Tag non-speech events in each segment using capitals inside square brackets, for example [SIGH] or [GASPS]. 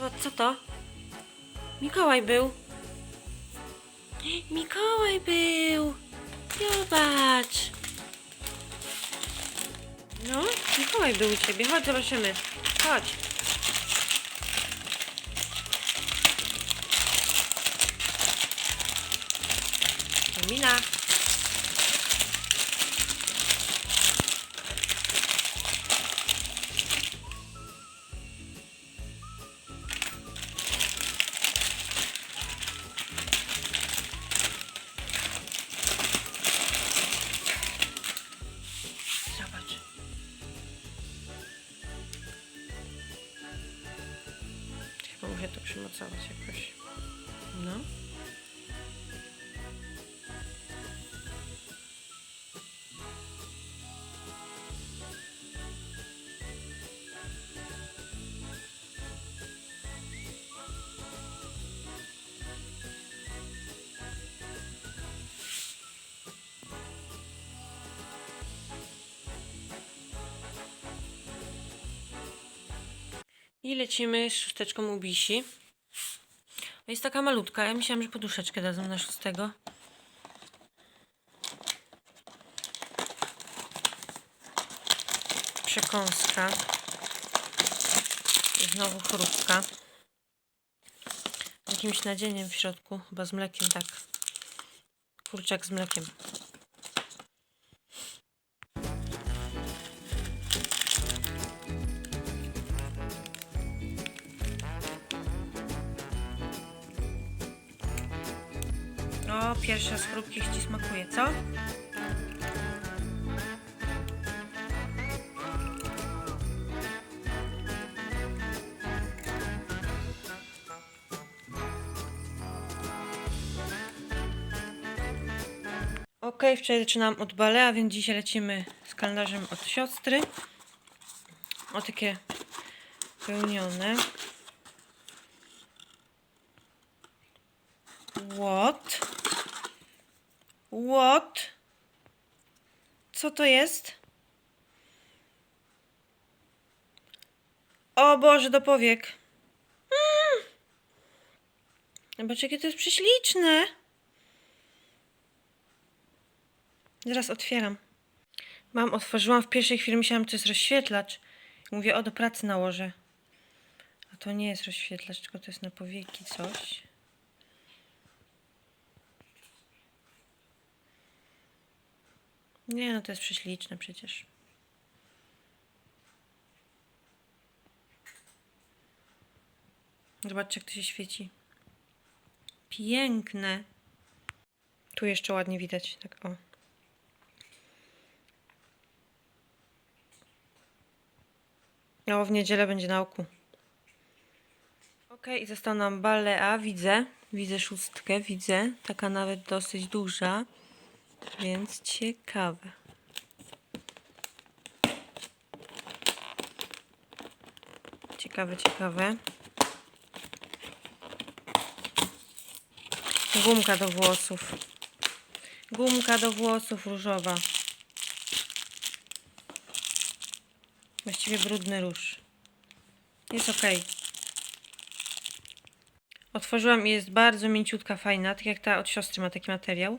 Co to? Mikołaj był. [GASPS] Mikołaj był. Zobacz. No, Mikołaj był u ciebie. Chodź, zobaczymy. Chodź. Mina. Przymocować jakoś. No. I lecimy z szósteczką Ubisi. Jest taka malutka. Ja myślałam, że poduszeczkę dadzą na szóstego. Przekąska. Znowu chrupka. Jakimś nadzieniem w środku. Chyba z mlekiem, tak. Kurczak z mlekiem. O, pierwsza z chrupki już Ci smakuje, co? Ok, wczoraj zaczynałam od balea, więc dzisiaj lecimy z kalendarzem od siostry. O takie pełnione. What? What? Co to jest? O Boże, do powiek. Mm. Zobacz, jakie to jest prześliczne. Zaraz otwieram. Mam, otworzyłam w pierwszej chwili, myślałam, to jest rozświetlacz. Mówię, o, do pracy nałożę. A to nie jest rozświetlacz, tylko to jest na powieki coś. Nie, no to jest prześliczne przecież. Zobaczcie, jak to się świeci. Piękne. Tu jeszcze ładnie widać. Tak, o. O, w niedzielę będzie na oku. Ok, i został nam balea. Widzę. Widzę szóstkę, widzę. Taka nawet dosyć duża. Więc ciekawe. Ciekawe, ciekawe. Gumka do włosów. Gumka do włosów różowa. Właściwie brudny róż. Jest ok. Otworzyłam i jest bardzo mięciutka, fajna. Tak jak ta od siostry ma taki materiał.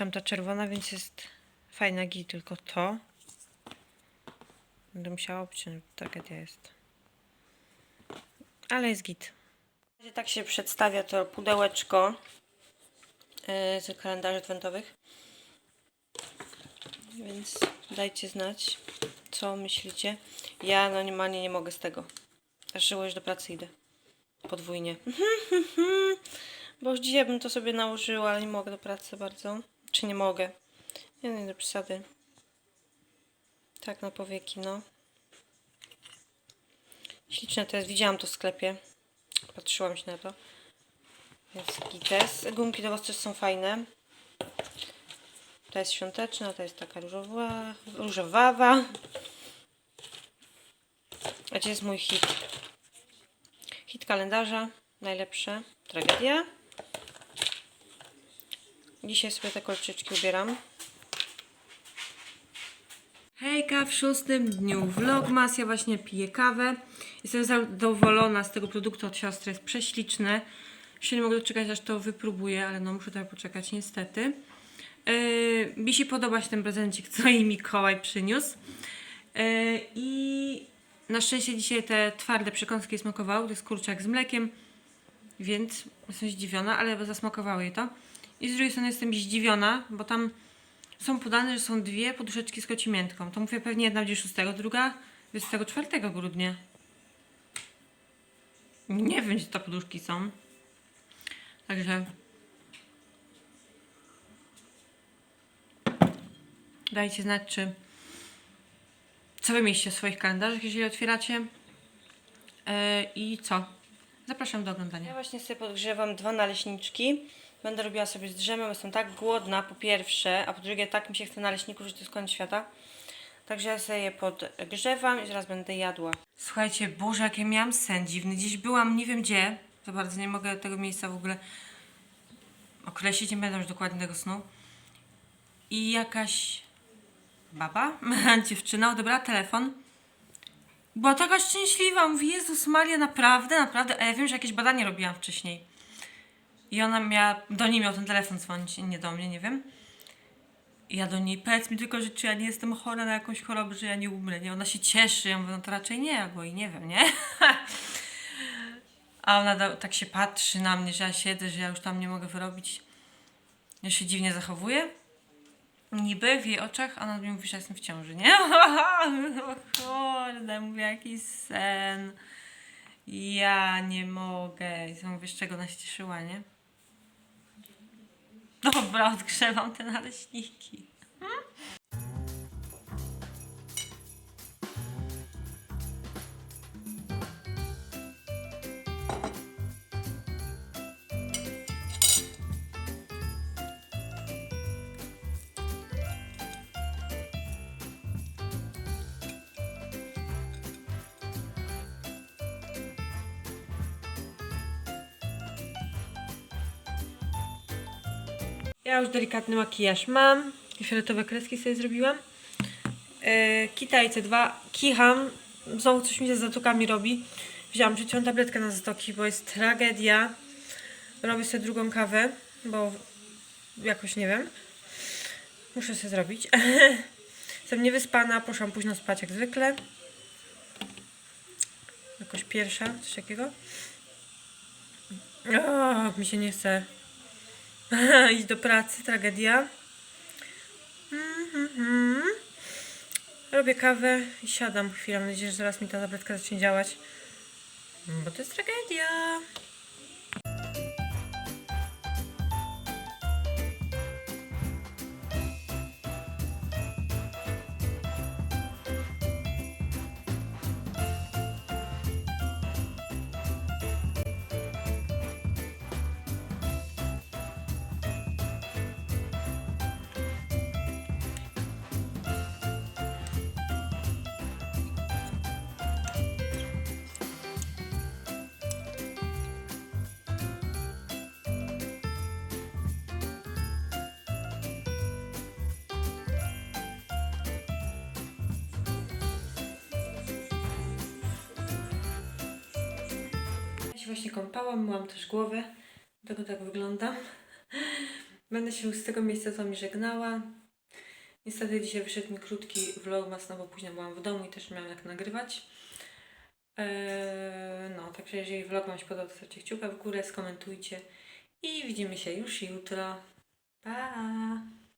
Tamta czerwona, więc jest fajna git, tylko to. Będę musiała obciąć, tragedia jest. Ale jest git. Tak się przedstawia to pudełeczko yy, z kalendarzy adwentowych. Więc dajcie znać, co myślicie. Ja normalnie nie mogę z tego. Żyło już do pracy idę. Podwójnie. [LAUGHS] Bo już dzisiaj bym to sobie nałożyła, ale nie mogę do pracy bardzo. Czy nie mogę? Nie, nie do przesady. Tak, na powieki, no. Śliczne to jest. Widziałam to w sklepie. Patrzyłam się na to. Jest gites. Gumki do was też są fajne. Ta jest świąteczna, ta jest taka różowa, różowawa. A gdzie jest mój hit? Hit kalendarza. Najlepsze. Tragedia. Dzisiaj sobie te kolczyczki ubieram. Hejka, w szóstym dniu vlogmas. Ja właśnie piję kawę Jestem zadowolona z tego produktu od siostry. Jest prześliczne. Już się nie mogę doczekać, aż to wypróbuję, ale no muszę trochę poczekać, niestety. Yy, mi się podoba się ten prezencik, co jej Mikołaj przyniósł. Yy, I na szczęście dzisiaj te twarde przekąski smakowały. To jest kurczak z mlekiem, więc jestem zdziwiona, ale zasmakowało jej to. I z drugiej strony jestem zdziwiona, bo tam są podane, że są dwie poduszeczki z kocimiętką. To mówię pewnie jedna będzie 6, druga 24 grudnia. Nie wiem, gdzie te poduszki są. Także dajcie znać, czy co wy mieliście w swoich kalendarzach, jeżeli otwieracie. Yy, I co? Zapraszam do oglądania. Ja właśnie sobie podgrzewam dwa naleśniczki. Będę robiła sobie z drzemem, jestem tak głodna po pierwsze, a po drugie tak mi się chce naleśników, że to jest koniec świata. Także ja sobie je podgrzewam i zaraz będę jadła. Słuchajcie, Boże, jakie miałam sen dziwny. Gdzieś byłam, nie wiem gdzie, za bardzo nie mogę tego miejsca w ogóle określić, nie pamiętam już dokładnie tego snu. I jakaś baba, [LAUGHS] dziewczyna odebrała telefon. Była taka szczęśliwa, mówi, Jezus Maria, naprawdę, naprawdę, a ja wiem, że jakieś badanie robiłam wcześniej. I ona miała, do niej miał ten telefon dzwonić, nie do mnie, nie wiem. I ja do niej, powiedz mi tylko, że czy ja nie jestem chora na jakąś chorobę, że ja nie umrę, nie? Ona się cieszy, ja mówię, no to raczej nie, albo i nie wiem, nie? [LAUGHS] A ona tak się patrzy na mnie, że ja siedzę, że ja już tam nie mogę wyrobić. Ja się dziwnie zachowuję. Niby w jej oczach, a ona mi mówi, że jestem w ciąży, nie? [LAUGHS] O kurde, mówię, jaki sen. Ja nie mogę. I mówię, z czego ona się cieszyła, nie? Dobra, odgrzewam te naleśniki. Ja już delikatny makijaż mam. I fioletowe kreski sobie zrobiłam. Yy, Kitajce 2. Kicham. Znowu coś mi się z zatokami robi. Wzięłam trzecią tabletkę na zatoki, bo jest tragedia. Robię sobie drugą kawę, bo jakoś nie wiem. Muszę sobie zrobić. [LAUGHS] Jestem niewyspana, poszłam późno spać jak zwykle. Jakoś pierwsza, coś takiego. O, mi się nie chce [LAUGHS] iść do pracy, tragedia. Mhm. Robię kawę i siadam chwilę. Mam nadzieję, że zaraz mi ta tabletka zacznie działać. Bo to jest tragedia. Właśnie kąpałam, myłam też głowę. Dlatego tak wyglądam. [LAUGHS] Będę się z tego miejsca z Wami żegnała. Niestety dzisiaj wyszedł mi krótki vlogmas, no bo później byłam w domu i też miałam jak nagrywać. Eee, no, także jeżeli vlog Wam się podobał, to stawcie kciuka w górę, skomentujcie i widzimy się już jutro. Pa!